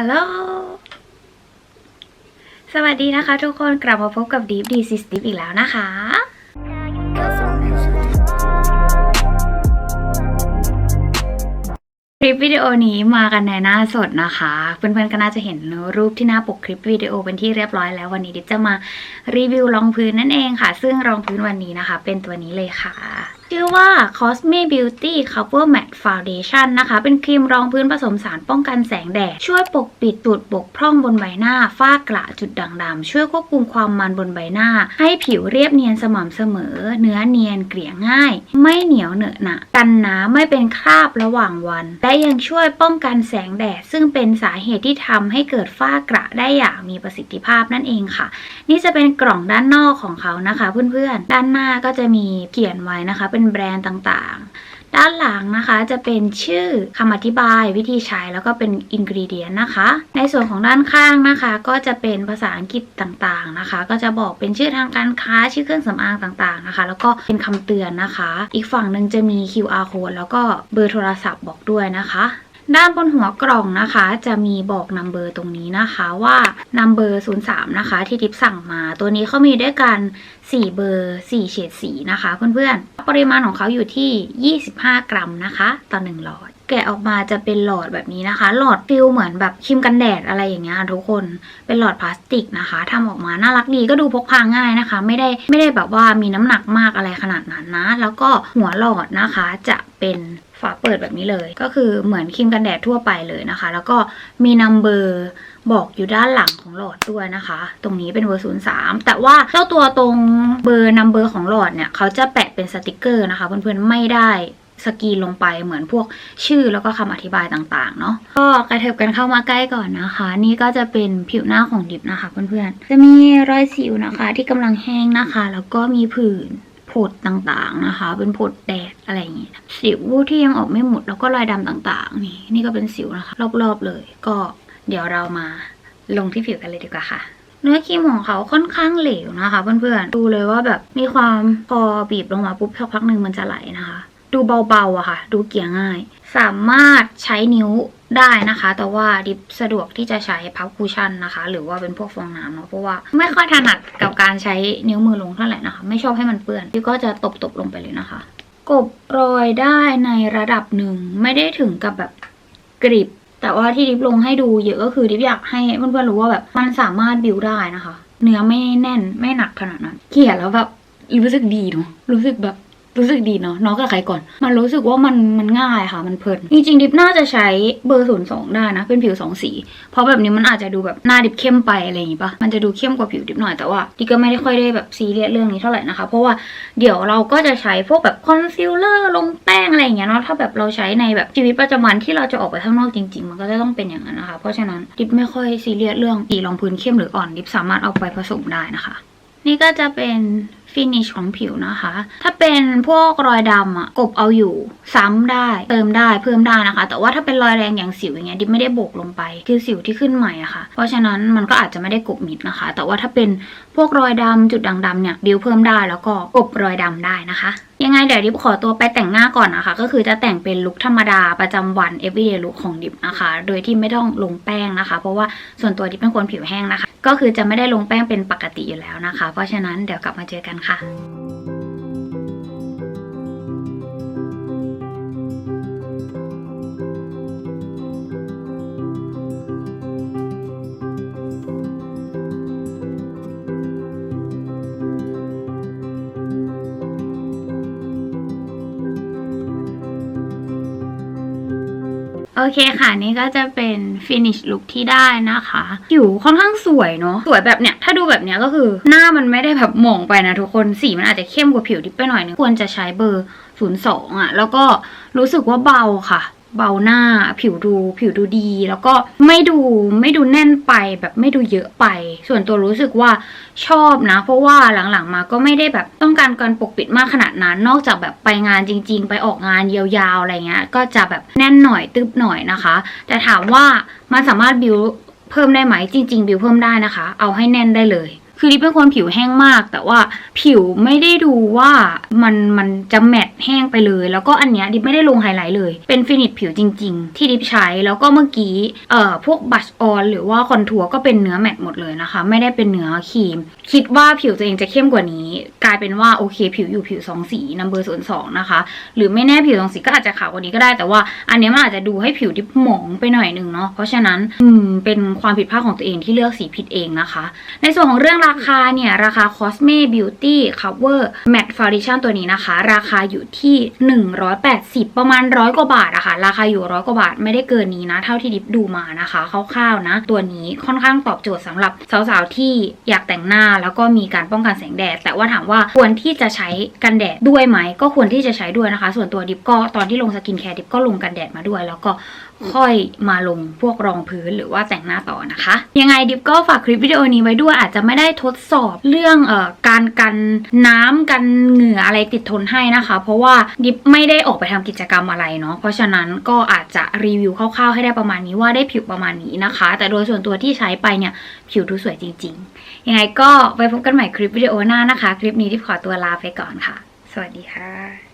ฮัลโหล สวัสดีนะคะทุกคนกลับมาพบกับ Deep D s i s Deep อีกแล้วนะคะ คลิปวิดีโอนี้มากันในหน้าสดนะคะ เพื่อนๆก็น่าจะเห็นรูปที่หน้าปกคลิปวิดีโอเป็นที่เรียบร้อยแล้ววันนี้ดิบจะมารีวิวรองพื้นนั่นเองค่ะ ซึ่งรองพื้นวันนี้นะคะ เป็นตัวนี้เลยค่ะ ชื่อว่า Cosme Beauty Cover Matte Foundation นะคะ เป็นครีมรองพื้นผสมสารป้องกันแสงแดด ช่วยปกปิดจุดบกพร่องบนใบหน้า ฝ้ากระจุดด่างดำ ช่วยควบคุมความมันบนใบหน้า ให้ผิวเรียบเนียนสม่ำเสมอ เนื้อเนียนเกลี่ยง่าย ไม่เหนียวเหนอะหนะ กันน้ำไม่เป็นคราบระหว่างวัน และยังช่วยป้องกันแสงแดด ซึ่งเป็นสาเหตุที่ทำให้เกิดฝ้ากระได้อย่างมีประสิทธิภาพนั่นเองค่ะ นี่จะเป็นกล่องด้านนอกของเขานะคะ เพื่อนๆ ด้านหน้าก็จะมีเขียนไว้นะคะเป็นแบรนด์ต่างๆ ด้านหลังนะคะจะเป็นชื่อคำอธิบายวิธีใช้แล้วก็เป็นอินกรีเดียนนะคะ ในส่วนของด้านข้างนะคะ ก็จะเป็นภาษาอังกฤษต่างๆนะคะ ก็จะบอกเป็นชื่อทางการค้าชื่อเครื่องสำอางต่างๆนะคะ แล้วก็เป็นคำเตือนนะคะ อีกฝั่งหนึ่งจะมี QR code แล้วก็เบอร์โทรศัพท์บอกด้วยนะคะ ด้านบนหัวกล่องนะคะ จะมีบอกนัมเบอร์ตรงนี้นะคะว่านัมเบอร์03 นะคะ ที่ทิปสั่งมา ตัวนี้เขามีด้วยกัน 4 เบอร์ 4 เฉดสีนะคะ เพื่อนๆ ปริมาณของเขาอยู่ที่ 25 กรัมนะคะ ต่อ1หลอด แกะออกมาจะเป็นหลอดแบบนี้นะคะ หลอดฟิลเหมือนแบบครีมกันแดดอะไรอย่างเงี้ยทุกคนเป็นหลอดพลาสติกนะคะทำออกมาน่ารักดีก็ดูพกพาง่ายนะคะ ไม่ได้ไม่ได้แบบว่ามีน้ำหนักมากอะไรขนาดนั้นนะ แล้วก็หัวหลอดนะคะจะเป็น ฝาเปิดแบบนี้เลย ก็คือเหมือนครีมกันแดดทั่วไปเลยนะคะ แล้วก็มีนัมเบอร์บอกอยู่ด้านหลังของหลอดด้วยนะคะ ตรงนี้เป็นเบอร์ 03 แต่ว่าเจ้าตัวตรงเบอร์นัมเบอร์ของหลอดเนี่ยเขาจะแปะเป็นสติกเกอร์นะคะ เพื่อนๆไม่ได้สกีลงไปเหมือนพวกชื่อแล้วก็คำอธิบายต่างๆ เนาะก็กระเถิบกันเข้ามาใกล้ก่อนนะคะ นี่ก็จะเป็นผิวหน้าของดิบนะคะเพื่อนๆ จะมีรอยสิวนะคะที่กำลังแห้งนะคะ แล้วก็มีผื่น ผดต่างๆนะคะ เป็นผดแดดอะไรอย่างเงี้ยสิวที่ยังออกไม่หมดแล้วก็รอยดำต่างๆ นี่นี่ก็เป็นสิวนะคะ รอบๆเลย ก็เดี๋ยวเรามาลงที่ผิวกันเลยดีกว่าค่ะเนื้อครีมของเขาค่อนข้างเหลวนะคะ เพื่อนๆ ดูเลยว่าแบบมีความพอบีบลงมาปุ๊บสักพักหนึ่งมันจะไหลนะคะ ดูเบาๆอะค่ะ ดูเกี่ยง่าย สามารถใช้นิ้ว ได้นะคะ แต่ว่าดิบสะดวกที่จะใช้พับคูชั่นนะคะ หรือว่าเป็นพวกฟองน้ำเนาะเพราะว่าไม่ค่อยถนัดกับการใช้นิ้วมือลงเท่าไหร่นะคะ ไม่ชอบให้มันเปื้อนดิบก็จะตบๆลงไปเลยนะคะ กบรอยได้ในระดับหนึ่งไม่ได้ถึงกับแบบกริบ แต่ว่าที่ดิบลงให้ดูเยอะก็คือดิบอยากให้เพื่อนๆรู้ว่าแบบมันสามารถบิวได้นะคะ เนื้อไม่แน่นไม่หนักขนาดนั้นเขี่ยแล้วแบบรู้สึกดีเนาะรู้สึกแบบ รู้สึกดีเนาะน้องกับใครก่อน มันรู้สึกว่ามันมันง่ายค่ะ มันเพลินจริงๆดิบน่าจะใช้เบอร์ศูนย์สองได้นะ เป็นผิวสองสี เพราะแบบนี้มันอาจจะดูแบบหน้าดิบเข้มไปอะไรอย่างงี้ปะมันจะดูเข้มกว่าผิวดิบหน่อยแต่ว่าดิบก็ไม่ได้ค่อยได้แบบซีเรียสเรื่องนี้เท่าไหร่นะคะ เพราะว่าเดี๋ยวเราก็จะใช้พวกแบบคอนซีลเลอร์ลงแป้งอะไรอย่างเงี้ยเนาะถ้าแบบเราใช้ในแบบชีวิตประจำวันที่เราจะออกไปข้างนอกจริง ๆ มันก็จะต้องเป็นอย่างนั้นนะคะ เพราะฉะนั้นดิบไม่ค่อยซีเรียสเรื่องสีรองพื้นเข้มหรืออ่อนดิบสามารถเอาไปผสมได้นะคะ นี่ก็จะเป็นฟินิชของผิวนะคะ ถ้าเป็นพวกรอยดำอะกบเอาอยู่ ซ้ำได้ เติมได้เพิ่มได้นะคะ แต่ว่าถ้าเป็นรอยแดงอย่างสิวอย่างเงี้ยดิไม่ได้โบกลงไป คือสิวที่ขึ้นใหม่อะค่ะ เพราะฉะนั้นมันก็อาจจะไม่ได้กบมิดนะคะ แต่ว่าถ้าเป็นพวกรอยดำจุดด่างดำเนี่ยบิวเพิ่มได้แล้วก็กบรอยดำได้นะคะ ยังไงเดี๋ยวดิบขอตัวไปแต่งหน้าก่อนนะคะ ก็คือจะแต่งเป็นลุคธรรมดาประจำวัน everyday look ของดิบนะคะ โดยที่ไม่ต้องลงแป้งนะคะ เพราะว่าส่วนตัวดิบเป็นคนผิวแห้งนะคะ ก็คือจะไม่ได้ลงแป้งเป็นปกติอยู่แล้วนะคะ เพราะฉะนั้นเดี๋ยวกลับมาเจอกันค่ะ โอเคค่ะนี่ก็จะเป็น finish look ที่ได้นะคะผิวค่อนข้างสวยเนาะสวยแบบเนี้ยถ้าดูแบบเนี้ยก็คือหน้ามันไม่ได้แบบหมองไปนะทุกคนสีมันอาจจะเข้มกว่าผิวที่ไปหน่อยนึงควรจะใช้เบอร์ 02อะแล้วก็รู้สึกว่าเบาค่ะ เบาหน้าผิวดูผิวดูดี แล้วก็ไม่ดูไม่ดูแน่นไปแบบไม่ดูเยอะไป ส่วนตัวรู้สึกว่าชอบนะ เพราะว่าหลังๆมาก็ไม่ได้แบบต้องการการปกปิดมากขนาดนั้น นอกจากแบบไปงานจริง ๆ ไปออกงานยาวๆอะไรเงี้ยก็จะแบบแน่นหน่อยตึบหน่อยนะคะ แต่ถามว่ามันสามารถบิวเพิ่มได้ไหมจริง ๆ บิวเพิ่มได้นะคะ เอาให้แน่นได้เลย คือดิปเป็นคนผิวแห้งมาก แต่ว่าผิวไม่ได้ดูว่ามันมันจะแมตแห้งไปเลย แล้วก็อันเนี้ยดิปไม่ได้ลงไฮไลท์เลย เป็นฟินิชผิวจริง ๆ ที่ดิปใช้แล้วก็เมื่อกี้เอ่อพวกบัชออนหรือว่าคอนทัวร์ก็เป็นเนื้อแมตหมดเลยนะคะ ไม่ได้เป็นเนื้อครีม คิดว่าผิวตัวเองจะเข้มกว่านี้ กลายเป็นว่าโอเค ผิวอยู่ผิวสองสีนัมเบอร์ศูนย์สองนะคะ หรือไม่แน่ผิวสองสีก็อาจจะขาวกว่านี้ก็ได้แต่ว่า อันเนี้ยมันอาจจะดูให้ผิวดิบหมองไปหน่อยหนึ่งเนาะเพราะฉะนั้นอืมเป็นความผิดพลาดของตัวเองที่เลือกสีผิดเองนะคะ ในส่วนของเรื่องราคาเนี่ย ราคา Cosme Beauty Cover Matte Foundation ตัวนี้นะคะ ราคาอยู่ที่ 180 ประมาณร้อยกว่าบาทอะค่ะ ราคาอยู่ร้อยกว่าบาทไม่ได้เกินนี้นะ เท่าที่ดิฟดูมานะคะคร่าวๆนะ ตัวนี้ค่อนข้างตอบโจทย์สำหรับสาวๆที่อยากแต่งหน้าแล้วก็มีการป้องกันแสงแดด แต่ว่าถามว่าควรที่จะใช้กันแดดด้วยไหม ก็ควรที่จะใช้ด้วยนะคะ ส่วนตัวดิฟก็ตอนที่ลงสกินแคร์ดิฟก็ลงกันแดดมาด้วย แล้วก็ ค่อยมาลงพวกรองพื้นหรือว่าแต่งหน้าต่อนะคะ ยังไงดิฟก็ฝากคลิปวิดีโอนี้ไว้ด้วยอาจจะไม่ได้ทดสอบเรื่องเอ่อการกันน้ำกันเหงื่ออะไรติดทนให้นะคะ เพราะว่าดิฟไม่ได้ออกไปทำกิจกรรมอะไรเนาะเพราะฉะนั้นก็อาจจะรีวิวคร่าวๆให้ได้ประมาณนี้ว่าได้ผิวประมาณนี้นะคะ แต่โดยส่วนตัวที่ใช้ไปเนี่ยผิวดูสวยจริง ๆ ยังไงก็ไปพบกันใหม่คลิปวิดีโอหน้านะคะ คลิปนี้ดิฟขอตัวลาไปก่อนค่ะ สวัสดีค่ะ